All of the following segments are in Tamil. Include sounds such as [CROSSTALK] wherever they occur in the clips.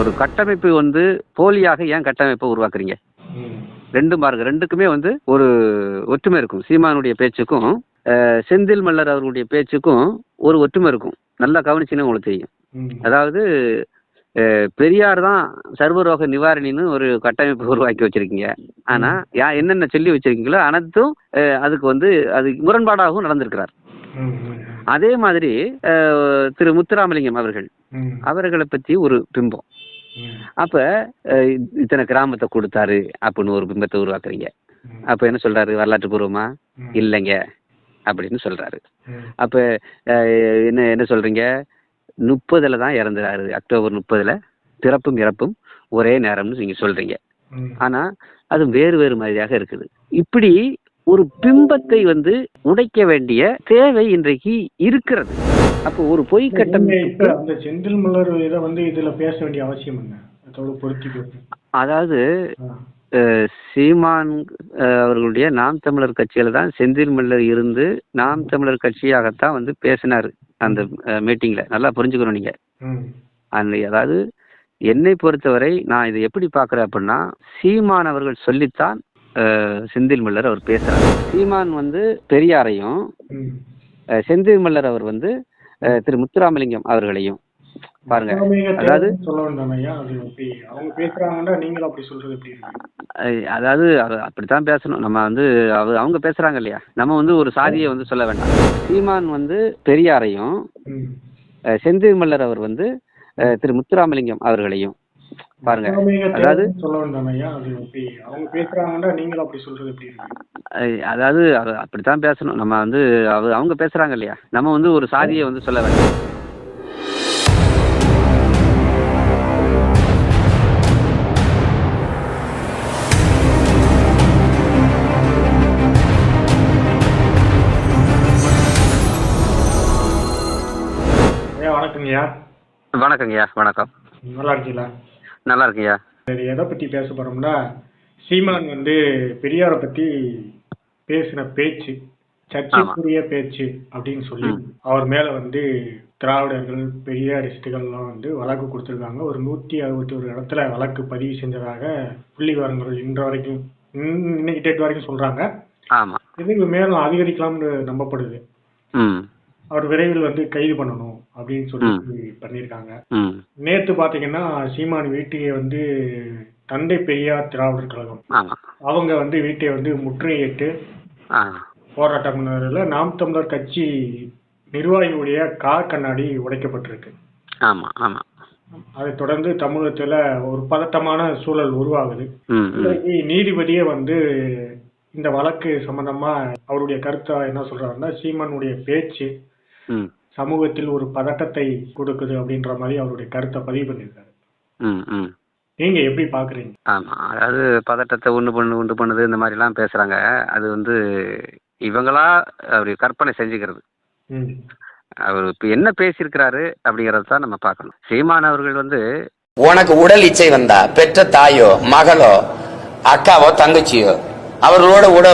ஒரு கட்டமைப்பு வந்து போலியாக ஏன் கட்டமைப்பை உருவாக்குறீங்க. ரெண்டும் பாருங்க ரெண்டுக்குமே வந்து ஒரு ஒற்றுமை இருக்கும் சீமானுடைய பேச்சுக்கும் செந்தில் மல்லர் அவர்களுடைய பேச்சுக்கும் ஒரு ஒற்றுமை இருக்கும் நல்லா கவனிச்சுன்னு உங்களுக்கு தெரியும். அதாவது பெரியார் தான் சர்வரோக நிவாரணின்னு ஒரு கட்டமைப்பு உருவாக்கி வச்சிருக்கீங்க ஆனா யா என்னென்ன சொல்லி வச்சிருக்கீங்களோ அனைத்தும் அதுக்கு வந்து அது முரண்பாடாகவும் நடந்திருக்கிறார். அதே மாதிரி திரு முத்துராமலிங்கம் அவர்கள். அவர்களை பற்றி ஒரு பிம்பம். அப்ப இத்தனை கிராமத்தை கொடுத்தாரு அப்படின்னு ஒரு பிம்பத்தை உருவாக்குறீங்க. அப்ப என்ன சொல்றாரு? வரலாற்று பூர்வமா. இல்லைங்க. அப்படின்னு சொல்றாரு. அப்ப என்ன என்ன சொல்றீங்க? முப்பதுல தான் இறந்துறாரு. அக்டோபர் முப்பதுல பிறப்பும் இறப்பும் ஒரே நேரம்னு நீங்க சொல்றீங்க. ஆனா அது வேறு வேறு மாதிரியாக இருக்குது. இப்படி ஒரு பிம்பத்தை வந்து உடைக்க வேண்டிய தேவை இன்றைக்கு இருக்கிறது. அப்போ ஒரு பொய் கட்டமைப்பு அந்த செந்தில் மலர் இதை வந்து இதுல பேச வேண்டிய அவசியம் என்ன அதாவது சீமான் அவர்களுடைய நாம் தமிழர் கட்சியில தான் செந்தில் மல்லர் இருந்து நாம் தமிழர் கட்சியாகத்தான் வந்து பேசினாரு அந்த மீட்டிங்ல. நல்லா புரிஞ்சுக்கணும் நீங்க. அந்த அதாவது என்னை பொறுத்தவரை நான் இதை எப்படி பார்க்குறேன் அப்படின்னா சீமான் அவர்கள் சொல்லித்தான் செந்தில் மல்லர் அவர் பேசுறாரு. சீமான் வந்து பெரியாரையும் செந்தில் மல்லர் அவர் வந்து திரு முத்துராமலிங்கம் அவர்களையும். பாருங்க அதாவது அதாவது அது அப்படித்தான் பேசணும். நம்ம வந்து அவ அவங்க பேசுறாங்க இல்லையா? நம்ம வந்து ஒரு சாதியை வந்து சொல்ல வேண்டாம். சீமான் வந்து பெரியாரையும் செந்தில் மல்லர் அவர் வந்து திரு முத்துராமலிங்கம் அவர்களையும். பாருங்க அதாவது அதாவது அது அப்படித்தான் பேசணும். நம்ம வந்து அவ அவங்க பேசுறாங்க இல்லையா? நம்ம வந்து ஒரு சாதியை வந்து சொல்ல வேண்டாம். ஐயா வணக்கங்கய்யா வணக்கங்கய்யா வணக்கம். நல்லா இருக்கீங்களா? நல்லா இருக்கீங்க சரி எதை பத்தி பேச போறோம்னா சீமான் வந்து பெரியாரை பத்தி பேசின பேச்சு சர்ச்சைக்குரிய பேச்சு அப்படின்னு சொல்லி அவர் மேல வந்து திராவிடர்கள் பெரியாரிஸ்டுகள்லாம் வந்து வழக்கு கொடுத்துருக்காங்க. ஒரு நூத்தி அறுபத்தி ஒரு இடத்துல வழக்கு பதிவு செஞ்சதாக புள்ளி விவரங்கள் இன்று வரைக்கும் இன்ன- இன்னைக்கு டேட் வரைக்கும் சொல்றாங்க. இதுக்கு மேலும் அதிகரிக்கலாம்னு நம்பப்படுது. அவர் விரைவில் வந்து கைது பண்ணணும். அப்படின்னு சொல்லி பண்ணியிருக்காங்க. நேத்து பாத்தீங்கன்னா சீமான் வீட்டையே வந்து தந்தை பெரியார் திராவிடர் கழகம். அவங்க வந்து வீட்டை வந்து முற்றுகையிட்டு போராட்டம் நாம் தமிழர் கட்சி நிர்வாகியுடைய கார் கண்ணாடி உடைக்கப்பட்டிருக்கு. ஆமா ஆமா. அதைத் தொடர்ந்து தமிழகத்துல ஒரு பதட்டமான சூழல் உருவாகுது. நீதிபதியே வந்து இந்த வழக்கு சம்பந்தமா அவருடைய கருத்தை என்ன சொல்றாருன்னா சீமானுடைய பேச்சு சமூகத்தில் ஒரு பதட்டத்தை கொடுக்குது அப்படின்ற மாதிரி அவருடைய கருத்தை பதிவு பண்ணியிருக்காரு. ம் ம். நீங்க எப்படி பாக்குறீங்க? ஆமா அதாவது பதட்டத்தை ஒன்று பண்ணு உண்டு பண்ணுது இந்த மாதிரிலாம் பேசுறாங்க. அது வந்து இவங்களா அப்படி கற்பனை செஞ்சுக்கிறது. ம். அவர் இப்போ என்ன பேசியிருக்கிறாரு அப்படிங்கிறத தான் நம்ம பார்க்கணும். சீமான் அவர்கள் வந்து உனக்கு உடல் இச்சை வந்தா பெற்ற தாயோ மகளோ அக்காவோ தங்கச்சியோ அவர்களோட உட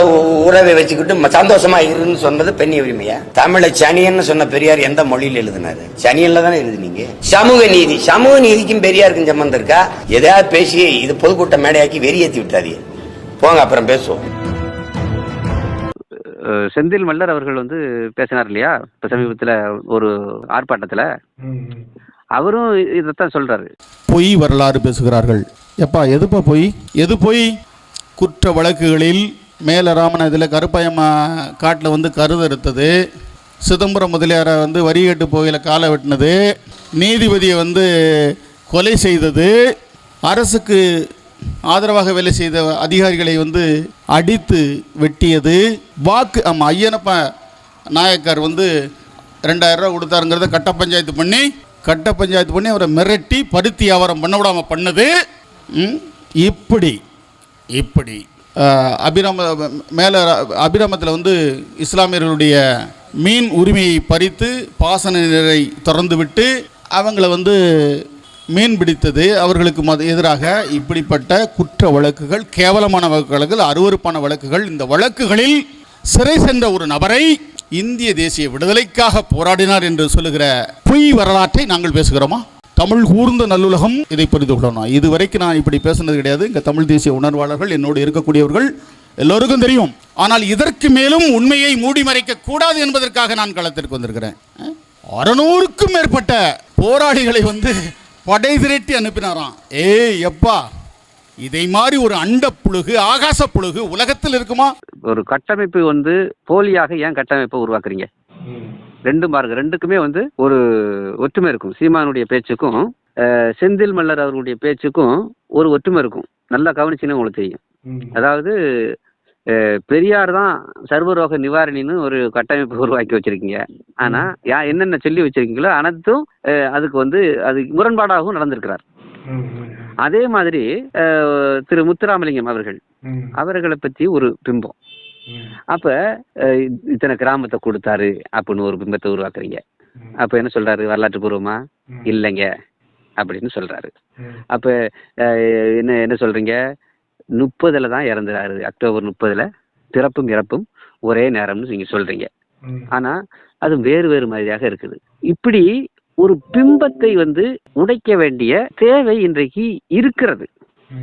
உறவை வச்சுக்கிட்டு சந்தோஷமா இருன்னு சொன்னது பெண் உரிமையா? தமிழை சனியன்னு சொன்ன பெரியார் எந்த மொழியில எழுதினாரு? சனியன்ல தானே எழுதுனீங்க. சமூக நீதி. சமூக நீதிக்கும் பெரியாருக்கும் சம்பந்தம் இருக்கா? எதையாவது பேசி இது பொதுக்கூட்ட மேடையாக்கி வெறியேத்தி விட்டாதீங்க போங்க அப்புறம் பேசுவோம். செந்தில் மல்லர் அவர்கள் வந்து பேசினார் இல்லையா? இப்போ சமீபத்தில் ஒரு ஆர்ப்பாட்டத்தில். அவரும் இதைத்தான் சொல்றாரு. பொய் வரலாறு பேசுகிறார்கள். எப்பா எதுப்பா பொய்? எது பொய்? குற்ற வழக்குகளில் மேலராமன் இதில் கருப்பாயம்மா காட்டில் வந்து கருதறுத்தது சிதம்பரம் முதலியாரை வந்து வரி கேட்டு போகையில் காலை வெட்டினது. நீதிபதியை வந்து கொலை செய்தது. அரசுக்கு ஆதரவாக வேலை செய்த அதிகாரிகளை வந்து அடித்து வெட்டியது. வாக்கு ஆமாம் ஐயனப்ப நாயக்கர் வந்து ரெண்டாயிரரூவா கொடுத்தாருங்கிறத கட்ட பஞ்சாயத்து பண்ணி கட்ட பஞ்சாயத்து பண்ணி அவரை மிரட்டி பருத்தி வியாபாரம் பண்ண விடாமல் பண்ணது. இப்படி இப்படி. அபிராம மேலே அபிராமத்தில் வந்து இஸ்லாமியர்களுடைய மீன் உரிமையை பறித்து பாசன நீரை திறந்து விட்டு அவங்கள வந்து மீன் பிடித்தது. அவர்களுக்கு மத எதிராக இப்படிப்பட்ட குற்ற வழக்குகள் கேவலமான வழக்குகள் அருவருப்பான வழக்குகள் இந்த வழக்குகளில் சிறை சென்ற ஒரு நபரை இந்திய தேசிய விடுதலைக்காக போராடினார் என்று சொல்லுகிற பொய் வரலாற்றை நாங்கள் பேசுகிறோமா? தமிழ் கூர்ந்த நல்லுலகம் இதை புரிந்து கொள்ளணும். இதுவரைக்கும் நான் இப்படி பேசுனது கிடையாது. இங்கே தமிழ் தேசிய உணர்வாளர்கள் என்னோடு இருக்கக்கூடியவர்கள் எல்லோருக்கும் தெரியும். ஆனால் இதற்கு மேலும் உண்மையை மூடி மறைக்க கூடாது என்பதற்காக நான் களத்திற்கு வந்திருக்கிறேன். அறநூறுக்கும் மேற்பட்ட போராளிகளை வந்து படை திரட்டி அனுப்பினாராம். ஏய் எப்பா இதை மாதிரி ஒரு அண்ட புழுகு ஆகாச புழுகு உலகத்தில் இருக்குமா? ஒரு கட்டமைப்பு வந்து போலியாக ஏன் கட்டமைப்பை உருவாக்குறீங்க. ரெண்டும் பாருங்க ரெண்டுக்குமே வந்து ஒரு ஒற்றுமை இருக்கும் சீமானுடைய பேச்சுக்கும் செந்தில் மல்லர் அவர்களுடைய பேச்சுக்கும் ஒரு ஒற்றுமை இருக்கும் நல்லா கவனிச்சுன்னு உங்களுக்கு தெரியும். அதாவது பெரியார் தான் சர்வரோக நிவாரணின்னு ஒரு கட்டமைப்பு உருவாக்கி வச்சிருக்கீங்க ஆனா யா என்னென்ன சொல்லி வச்சிருக்கீங்களோ அனைத்தும் அதுக்கு வந்து அது முரண்பாடாகவும் நடந்திருக்கிறார். அதே மாதிரி திரு முத்துராமலிங்கம் அவர்கள். அவர்களை பற்றி ஒரு பிம்பம். அப்ப இத்தனை கிராமத்தை கொடுத்தாரு அப்படின்னு ஒரு பிம்பத்தை உருவாக்குறீங்க. அப்ப என்ன சொல்றாரு? வரலாற்று பூர்வமா. இல்லைங்க. அப்படின்னு சொல்றாரு. அப்ப என்ன என்ன சொல்றீங்க? முப்பதுல தான் இறந்துறாரு. அக்டோபர் முப்பதுல பிறப்பும் இறப்பும் ஒரே நேரம்னு நீங்க சொல்றீங்க. ஆனா அது வேறு வேறு மாதிரியாக இருக்குது. இப்படி ஒரு பிம்பத்தை வந்து உடைக்க வேண்டிய தேவை இன்றைக்கு இருக்கிறது.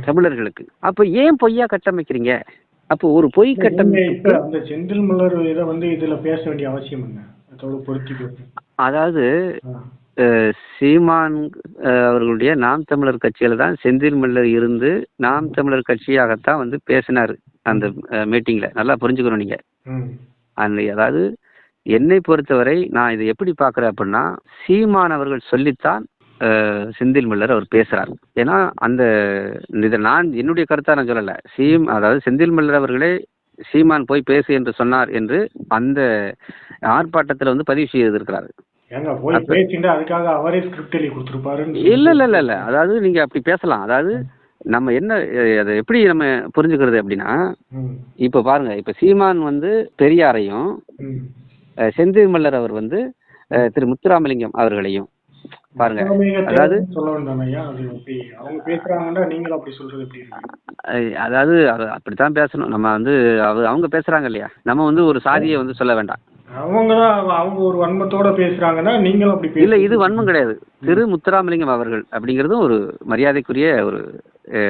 தமிழர்களுக்கு. அப்ப ஏன் பொய்யா கட்டமைக்கிறீங்க? அப்போ ஒரு பொய் கட்டமைப்பு அந்த செந்தில் மலர் இதை வந்து இதுல பேச வேண்டிய அவசியம் என்ன அதோட பொருத்தி. அதாவது சீமான் அவர்களுடைய நாம் தமிழர் கட்சியில தான் செந்தில் மல்லர் இருந்து நாம் தமிழர் கட்சியாகத்தான் வந்து பேசினாரு அந்த மீட்டிங்ல நல்லா புரிஞ்சுக்கணும் நீங்க. அந்த அதாவது என்னை பொறுத்தவரை நான் இதை எப்படி பார்க்குறேன் அப்படின்னா சீமான் அவர்கள் சொல்லித்தான் செந்தில் மல்லர் அவர் பேசுறார். ஏன்னா அந்த இதை நான் என்னுடைய கருத்தா நான் சொல்லலை. சீம் அதாவது செந்தில் மல்லர் அவர்களே சீமான் போய் பேசு என்று சொன்னார் என்று அந்த ஆர்ப்பாட்டத்தில் வந்து பதிவு செய்திருக்கிறார். அதுக்காக அவரே ஸ்கிரிப்ட் எழுதி கொடுத்துருப்பாருன்னு இல்ல இல்ல இல்ல இல்ல. அதாவது நீங்க அப்படி பேசலாம். அதாவது நம்ம என்ன அதை எப்படி நம்ம புரிஞ்சுக்கிறது அப்படின்னா. இப்ப பாருங்க இப்ப சீமான் வந்து பெரியாரையும் செந்தில் மல்லர் அவர் வந்து திரு முத்துராமலிங்கம் அவர்களையும் பாருங்க அதாவது அதாவது அது அப்படித்தான் பேசணும். நம்ம வந்து அவ- அவங்க பேசுறாங்க இல்லையா? நம்ம வந்து ஒரு சாதியை வந்து சொல்ல வேண்டாம். அவங்க ஒரு வன்மத்தோட பேசுறாங்கன்னா நீங்களும் அப்படி இல்ல இது வன்மம் கிடையாது. திரு முத்துராமலிங்கம் அவர்கள் அப்படிங்கிறதும் ஒரு மரியாதைக்குரிய ஒரு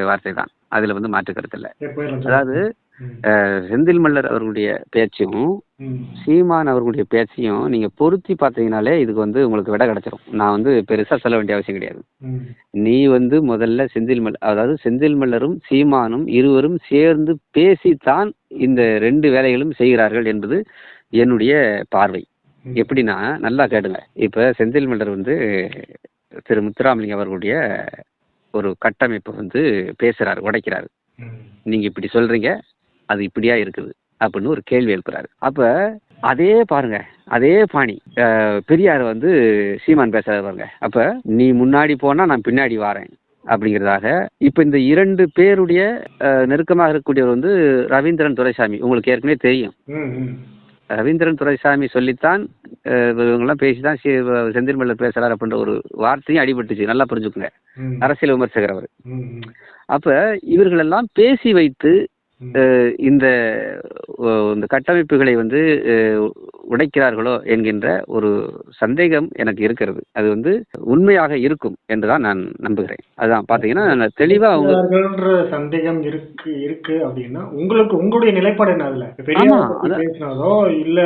வார்த்தை தான் அதுல வந்து மாற்று கருத்து இல்லை அதாவது செந்தில் மல்லர் அவர்களுடைய பேச்சும். சீமான் அவர்களுடைய பேச்சையும் நீங்க பொருத்தி பார்த்தீங்கனாலே இதுக்கு வந்து உங்களுக்கு விட கிடைச்சிரும் நான் வந்து பெருசா சொல்ல வேண்டிய அவசியம் கிடையாது. நீ வந்து முதல்ல செந்தில் மல் அதாவது செந்தில் மல்லரும் சீமானும் இருவரும் சேர்ந்து பேசித்தான் இந்த ரெண்டு வேலைகளும் செய்கிறார்கள் என்பது என்னுடைய பார்வை. எப்படின்னா நல்லா கேட்டுங்க இப்ப செந்தில் மல்லர் வந்து திரு முத்துராமலிங்கம் அவர்களுடைய ஒரு கட்டமைப்பை வந்து பேசுறாரு உடைக்கிறாரு. நீங்க இப்படி சொல்றீங்க அது இப்படியா இருக்குது அப்படின்னு ஒரு கேள்வி எழுப்புறாரு. அப்ப அதே பாருங்க அதே பாணி பெரியார் வந்து சீமான் பேசுறாரு பாருங்க. அப்ப நீ முன்னாடி போனா நான் பின்னாடி வாரேன் அப்படிங்கிறதாக இப்ப இந்த இரண்டு பேருடைய நெருக்கமாக இருக்கக்கூடியவர் வந்து ரவீந்திரன் துரைசாமி. உங்களுக்கு ஏற்கனவே தெரியும். ரவீந்திரன் துரைசாமி சொல்லித்தான் இவங்கெல்லாம் பேசிதான் சி- செந்தில் மல்லர் பேசுறாரு அப்படின்ற ஒரு வார்த்தையும் அடிபட்டுச்சு. நல்லா புரிஞ்சுக்குங்க. அரசியல் விமர்சகர் அவர். அப்ப இவர்களெல்லாம் பேசி வைத்து இந்த இந்த கட்டமைப்புகளை வந்து உடைக்கிறார்களோ என்கின்ற ஒரு சந்தேகம் எனக்கு இருக்கிறது. அது வந்து உண்மையாக இருக்கும் என்றுதான் நான் நம்புகிறேன். அதான் பாத்தீங்கன்னா தெளிவா அவங்க சந்தேகம் இருக்கு இருக்கு அப்படின்னா உங்களுக்கு உங்களுடைய நிலைப்பாடு என்ன அதுல? பேசினதோ இல்ல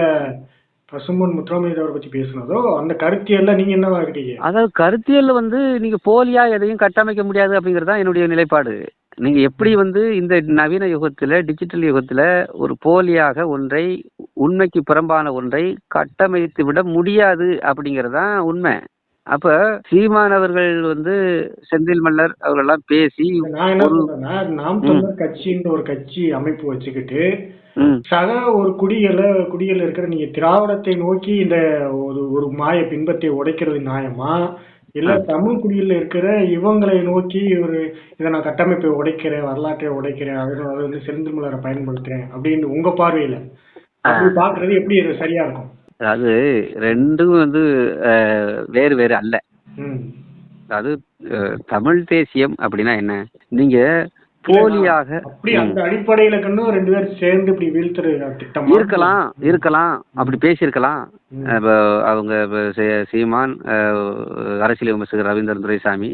பசும்பொன் முத்துராமலிங்கவர் பத்தி பேசினதோ அந்த கருத்தியல்ல நீங்க என்னவா இருக்கீங்க? அதாவது கருத்தியல்ல வந்து நீங்க போலியா எதையும் கட்டமைக்க முடியாது அப்படிங்கிறது தான் என்னுடைய நிலைப்பாடு. நீங்க எப்படி வந்து இந்த நவீன யுகத்துல டிஜிட்டல் யுகத்துல ஒரு போலியாக ஒன்றை உண்மைக்கு புறம்பான ஒன்றை கட்டமைத்து விட முடியாது அப்படிங்கிறது தான் உண்மை. அப்ப சீமான் அவர்கள் வந்து செந்தில் மல்லர் அவர்களெல்லாம் பேசி நாம் தமிழர் கட்சின்ற ஒரு கட்சி அமைப்பு வச்சுக்கிட்டு சக ஒரு குடிகள குடிகள் இருக்கிற நீங்க திராவிடத்தை நோக்கி இந்த ஒரு ஒரு மாய பின்பத்தை உடைக்கிறது நியாயமா? இல்ல தமிழ் குடியில இருக்கிற இவங்களை நோக்கி ஒரு இதை நான் கட்டமைப்பை உடைக்கிறேன் வரலாற்றை உடைக்கிறேன் அது அது வந்து செந்தில் மலரை பயன்படுத்துறேன் அப்படின்னு உங்க பார்வையில. அப்படி பாக்குறது எப்படி இது சரியா இருக்கும்? அதாவது ரெண்டும் வந்து வேறு வேறு அல்ல. அதாவது தமிழ் தேசியம் அப்படின்னா என்ன? நீங்க போலியாக அப்படி அந்த அடிப்படையில கண்டு ரெண்டு பேரும் சேர்ந்து இப்படி வீழ்த்துற திட்டம்? இருக்கலாம் இருக்கலாம். அப்படி பேசியிருக்கலாம். அவங்க சீமான் அரசியல் விமர்சகர் ரவீந்திரன் துரைசாமி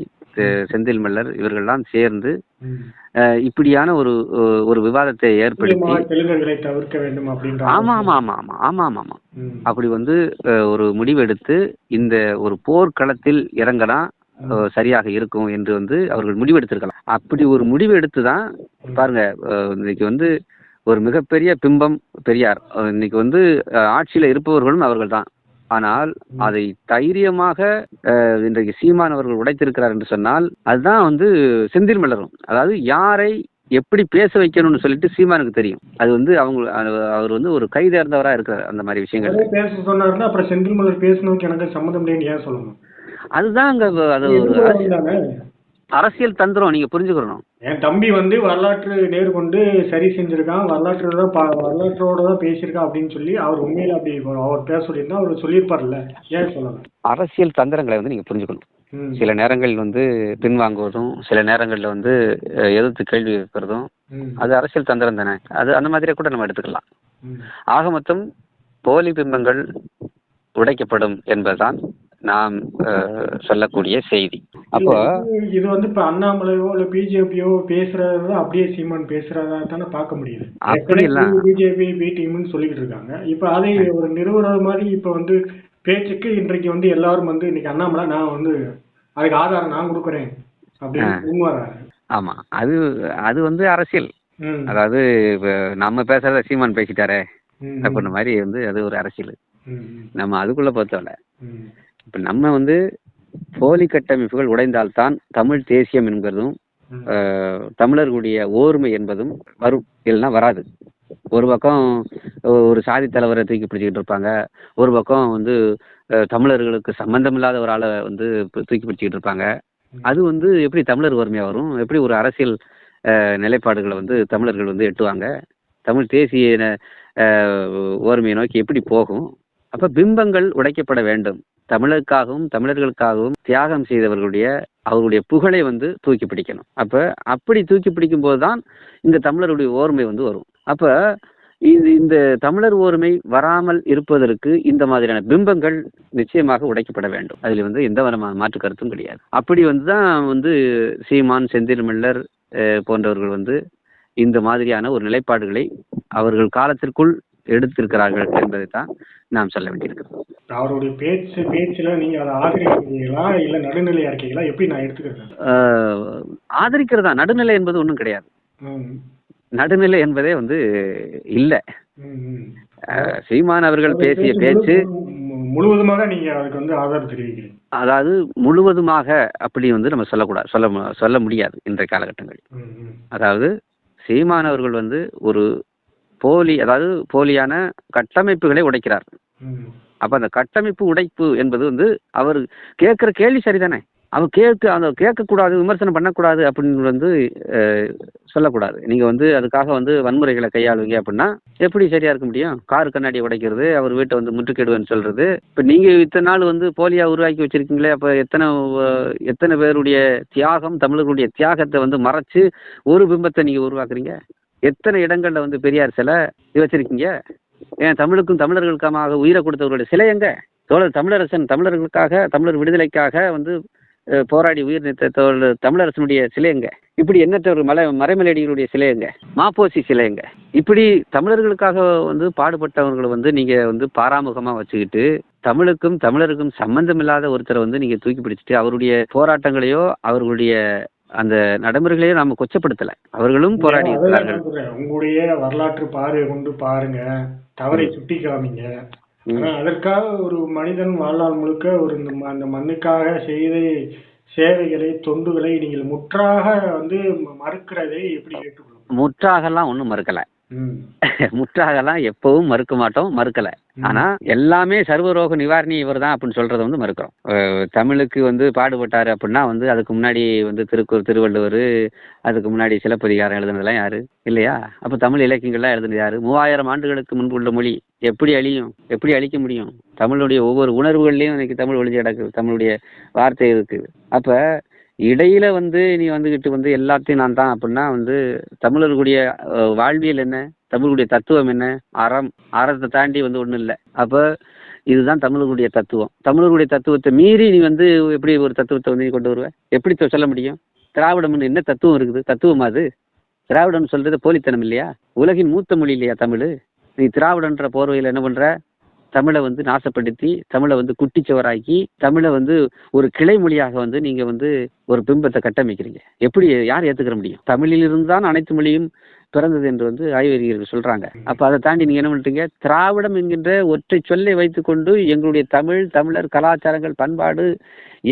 செந்தில் மல்லர் இவர்கள்லாம் சேர்ந்து இப்படியான ஒரு ஒரு விவாதத்தை ஏற்படுத்தி ஆமா ஆமா ஆமா ஆமா ஆமா ஆமா ஆமா. அப்படி வந்து ஒரு முடிவெடுத்து இந்த ஒரு போர்க்களத்தில் இறங்கினா அஹ், சரியாக இருக்கும் என்று வந்து அவர்கள் முடிவெடுத்திருக்கலாம். அப்படி ஒரு முடிவு எடுத்து தான் பாருங்க இன்னைக்கு வந்து ஒரு மிகப்பெரிய பிம்பம் பெரியார். இன்னைக்கு வந்து ஆட்சியில இருப்பவர்களும் அவர்கள் தான் ஆனால் அதை தைரியமாக இன்றைக்கு சீமான் அவர்கள் உடைத்திருக்கிறார் என்று சொன்னால் அதுதான் வந்து செந்தில் மலரும். அதாவது யாரை எப்படி பேச வைக்கணும்னு சொல்லிட்டு சீமானுக்கு தெரியும். அது வந்து அவங்க அவர் வந்து ஒரு கை தேர்ந்தவரா இருக்கிறார் அந்த மாதிரி விஷயங்கள். பேச சொன்னாருன்னா அப்புறம் செந்தில் மலர் பேசணும்னு எனக்கு சம்மந்தம் இல்லைன்னு ஏன் சொல்லணும் அதுதான் அங்க அது ஒரு. அரசியல் தந்திரம் நீங்க புரிஞ்சுக்கணும் என் தம்பி வந்து வரலாற்று நேர்கொண்டு சரி செஞ்சிருக்கான் வரலாற்று தான் பா- வரலாற்றோட தான் பேசியிருக்கான் அப்படின்னு சொல்லி அவர் உண்மையில அப்படி அவர் பேச சொல்லியிருந்தா அவர் சொல்லியிருப்பார்ல ஏன் சொல்லலாம் அரசியல் தந்திரங்களை வந்து நீங்க புரிஞ்சுக்கணும். சில நேரங்கள் வந்து பின்வாங்குவதும் சில நேரங்கள்ல வந்து எதிர்த்து கேள்வி கேட்கறதும் ம். அது அரசியல் தந்திரம் தானே அது அந்த மாதிரியே கூட நம்ம எடுத்துக்கலாம். ஆக மொத்தம் போலி பிம்பங்கள் உடைக்கப்படும் என்பதுதான் நாம் சொல்லக்கூடிய செய்தி. அப்போ இது- வந்து இப்ப அண்ணாமலையோ இல்ல பிஜேபியோ பேசுறத அப்படியே சீமான் பேசுறதா தானே பார்க்க முடியுது. அப்படி. பிஜேபி பி டீம்னு சொல்லிட்டு இருக்காங்க. இப்ப அதை ஒரு நிறுவனம் மாதிரி இப்ப வந்து பேச்சுக்கு இன்றைக்கு வந்து எல்லாரும் வந்து இன்னைக்கு அண்ணாமலை நான் வந்து அதுக்கு ஆதாரம் நான் கொடுக்குறேன் அப்படின்னு ஆமா. அது அது வந்து அரசியல். அதாவது நம்ம பேசுறத சீமான் பேசிட்டாரே. அப்படின்ற மாதிரி வந்து அது ஒரு அரசியல். நம்ம அதுக்குள்ள பார்த்தோம்ல. இப்ப நம்ம வந்து போலி கட்டமைப்புகள் உடைந்தால்தான் தமிழ் தேசியம் என்கிறதும் ம். அஹ், தமிழர்களுடைய ஓர்மை என்பதும் வரும். இல்லைன்னா வராது. ஒரு பக்கம் ஒரு சாதி தலைவரை தூக்கி பிடிச்சிக்கிட்டு இருப்பாங்க. ஒரு பக்கம் வந்து தமிழர்களுக்கு சம்பந்தமில்லாத ஒரு ஆளை வந்து தூக்கி பிடிச்சிக்கிட்டு இருப்பாங்க. அது வந்து எப்படி தமிழர் ஓர்மையா வரும்? எப்படி ஒரு அரசியல் நிலைப்பாடுகளை வந்து தமிழர்கள் வந்து எட்டுவாங்க? தமிழ் தேசிய ஓர்மையை நோக்கி எப்படி போகும்? அப்ப பிம்பங்கள் உடைக்கப்பட வேண்டும். தமிழருக்காகவும் தமிழர்களுக்காகவும் தியாகம் செய்தவர்களுடைய அவர்களுடைய புகழை வந்து தூக்கி பிடிக்கணும். அப்ப அப்படி தூக்கி பிடிக்கும் போதுதான் இந்த தமிழருடைய ஓர்மை வந்து வரும். அப்ப இது இந்த தமிழர் ஓர்மை வராமல் இருப்பதற்கு இந்த மாதிரியான பிம்பங்கள் நிச்சயமாக உடைக்கப்பட வேண்டும். அதில் வந்து எந்த விதமான மாற்று கருத்தும் கிடையாது. அப்படி வந்து தான் வந்து சீமான் செந்தில் மல்லர் போன்றவர்கள் வந்து இந்த மாதிரியான ஒரு நிலைப்பாடுகளை அவர்கள் காலத்திற்குள் எடுத்திருக்கிறார்கள் என்பதை தான் நாம் சொல்ல வேண்டியிருக்கிறது. அவருடைய பேச்சு பேச்சுல நீங்க அதை ஆதரிக்கிறீங்களா இல்ல நடுநிலையா இருக்கீங்களா எப்படி நான் எடுத்துக்கிறேன் ஆதரிக்கிறதா? நடுநிலை என்பது ஒன்றும் கிடையாது. நடுநிலை என்பதே வந்து இல்லை. சீமான் அவர்கள் பேசிய பேச்சு பேச்சு முழு- முழுவதுமாக நீங்க அதுக்கு வந்து ஆதரவு தெரிவிக்கிறீங்க. அதாவது முழுவதுமாக அப்படி வந்து நம்ம சொல்லக்கூடாது. சொல்ல சொல்ல முடியாது இன்றைய காலகட்டங்களில். அதாவது சீமான் அவர்கள் வந்து ஒரு போலி அதாவது போலியான கட்டமைப்புகளை உடைக்கிறார். அப்போ அப்ப அந்த கட்டமைப்பு உடைப்பு என்பது வந்து அவர் கேட்கிற கேள்வி சரிதானே? அவர் கேட்க அந்த கேட்கக்கூடாது விமர்சனம் பண்ணக்கூடாது அப்படின்னு வந்து சொல்லக்கூடாது. நீங்கள் வந்து அதுக்காக வந்து வன்முறைகளை கையாளுவீங்க அப்படின்னா எப்படி சரியா இருக்க முடியும்? கார் கண்ணாடி உடைக்கிறது அவர் வீட்டை வந்து முற்றுக்கேடுவேன்னு சொல்றது. இப்போ நீங்கள் இத்தனை நாள் வந்து போலியா உருவாக்கி வச்சிருக்கீங்களே அப்போ எத்தனை எத்தனை பேருடைய தியாகம் தமிழர்களுடைய தியாகத்தை வந்து மறைச்சு ஒரு பிம்பத்தை நீங்கள் உருவாக்குறீங்க? எத்தனை இடங்கள்ல வந்து பெரியார் சிலை வச்சிருக்கீங்க? ஏன் தமிழுக்கும் தமிழர்களுக்காக உயிரை கொடுத்தவருடைய சிலை எங்க? தோழர் தமிழரசன் தமிழர்களுக்காக தமிழர் விடுதலைக்காக வந்து போராடி உயிர் நிறுத்த தோழர் தமிழரசனுடைய சிலை எங்க? இப்படி எண்ணற்ற ஒரு மலை மறைமலையடிகளுடைய சிலை எங்க? மாப்போசி சிலை எங்க? இப்படி தமிழர்களுக்காக வந்து பாடுபட்டவர்களை வந்து நீங்க வந்து பாராமுகமா வச்சுக்கிட்டு தமிழுக்கும் தமிழருக்கும் சம்பந்தமில்லாத ஒருத்தரை வந்து நீங்க தூக்கி பிடிச்சிட்டு அவருடைய போராட்டங்களையோ அவர்களுடைய அந்த நடைமுறைகளையோ நாம கொச்சப்படுத்தல. அவர்களும் போராடி இருக்கிறார்கள். உங்களுடைய வரலாற்று பார்வை கொண்டு பாருங்க. தவறை சுட்டி காமிங்க அதற்காக ஒரு மனிதன் வாழ்நாள் முழுக்க ஒரு இந்த அந்த மண்ணுக்காக செய்த சேவைகளை தொண்டுகளை நீங்கள் முற்றாக வந்து மறுக்கிறதை எப்படி ஏற்றுக்கொள்ளும்? முற்றாகலாம் ஒன்றும் மறுக்கல. [LAUGHS] முற்றாகலாம் எப்பவும் மறுக்க மாட்டோம் மறுக்கல. ஆனா எல்லாமே சர்வரோக நிவாரணி இவர் தான் அப்படின்னு சொல்றத வந்து மறுக்கிறோம். தமிழுக்கு வந்து பாடுபட்டாரு அப்படின்னா வந்து அதுக்கு முன்னாடி வந்து திருக்குறள் திருவள்ளுவர் அதுக்கு முன்னாடி சிலப்பதிகாரம் எழுதுனதெல்லாம் யாரு? இல்லையா? அப்ப தமிழ் இலக்கியங்கள்லாம் எழுதுனது யாரு? மூவாயிரம் ஆண்டுகளுக்கு முன்பு உள்ள மொழி எப்படி அழியும்? எப்படி அழிக்க முடியும்? தமிழுடைய ஒவ்வொரு உணர்வுகள்லயும் இன்னைக்கு தமிழ் ஒழிஞ்சு கிடக்குது தமிழுடைய வார்த்தை இருக்குது அப்ப இடையில வந்து நீ வந்துகிட்டு வந்து எல்லாத்தையும் நான் தான் அப்படின்னா வந்து தமிழர்களுடைய வாழ்வியல் என்ன? தமிழுடைய தத்துவம் என்ன? அறம் அறத்தை தாண்டி வந்து ஒன்றும் இல்லை. அப்போ இதுதான் தமிழர்களுடைய தத்துவம். தமிழர்களுடைய தத்துவத்தை மீறி நீ வந்து எப்படி ஒரு தத்துவத்தை வந்து நீ கொண்டு வருவ? எப்படி சொல்ல முடியும்? திராவிடம்னு என்ன தத்துவம் இருக்குது? தத்துவமா அது. திராவிடம் சொல்றது போலித்தனம் இல்லையா? உலகின் மூத்த மொழி இல்லையா தமிழ்? நீ திராவிடன்ற போர்வையில் என்ன பண்ற? தமிழை வந்து நாசப்படுத்தி தமிழை வந்து குட்டிச்சவராக்கி தமிழை வந்து ஒரு கிளை மொழியாக வந்து நீங்க வந்து ஒரு பிம்பத்தை கட்டமைக்கிறீங்க. எப்படி யார் ஏத்துக்கிற முடியும்? தமிழிலிருந்து தான் அனைத்து மொழியும் பிறந்தது என்று வந்து ஆய்வறிஞர்கள் சொல்றாங்க. அப்ப அதை தாண்டி நீங்க என்ன பண்றீங்க திராவிடம் என்கின்ற ஒற்றை சொல்லை வைத்துக்கொண்டு எங்களுடைய தமிழ் தமிழர் கலாச்சாரங்கள் பண்பாடு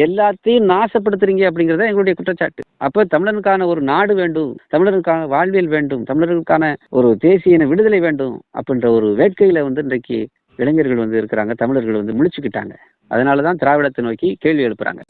எல்லாத்தையும் நாசப்படுத்துறீங்க அப்படிங்கறத எங்களுடைய குற்றச்சாட்டு. அப்ப தமிழனுக்கான ஒரு நாடு வேண்டும் தமிழருக்கான வாழ்வியல் வேண்டும் தமிழர்களுக்கான ஒரு தேசிய இன விடுதலை வேண்டும் அப்படின்ற ஒரு வேட்கையில வந்து இன்றைக்கு இளைஞர்கள் வந்து இருக்கிறாங்க தமிழர்கள் வந்து முழிச்சுக்கிட்டாங்க. அதனாலதான் திராவிடத்தை நோக்கி கேள்வி எழுப்புறாங்க.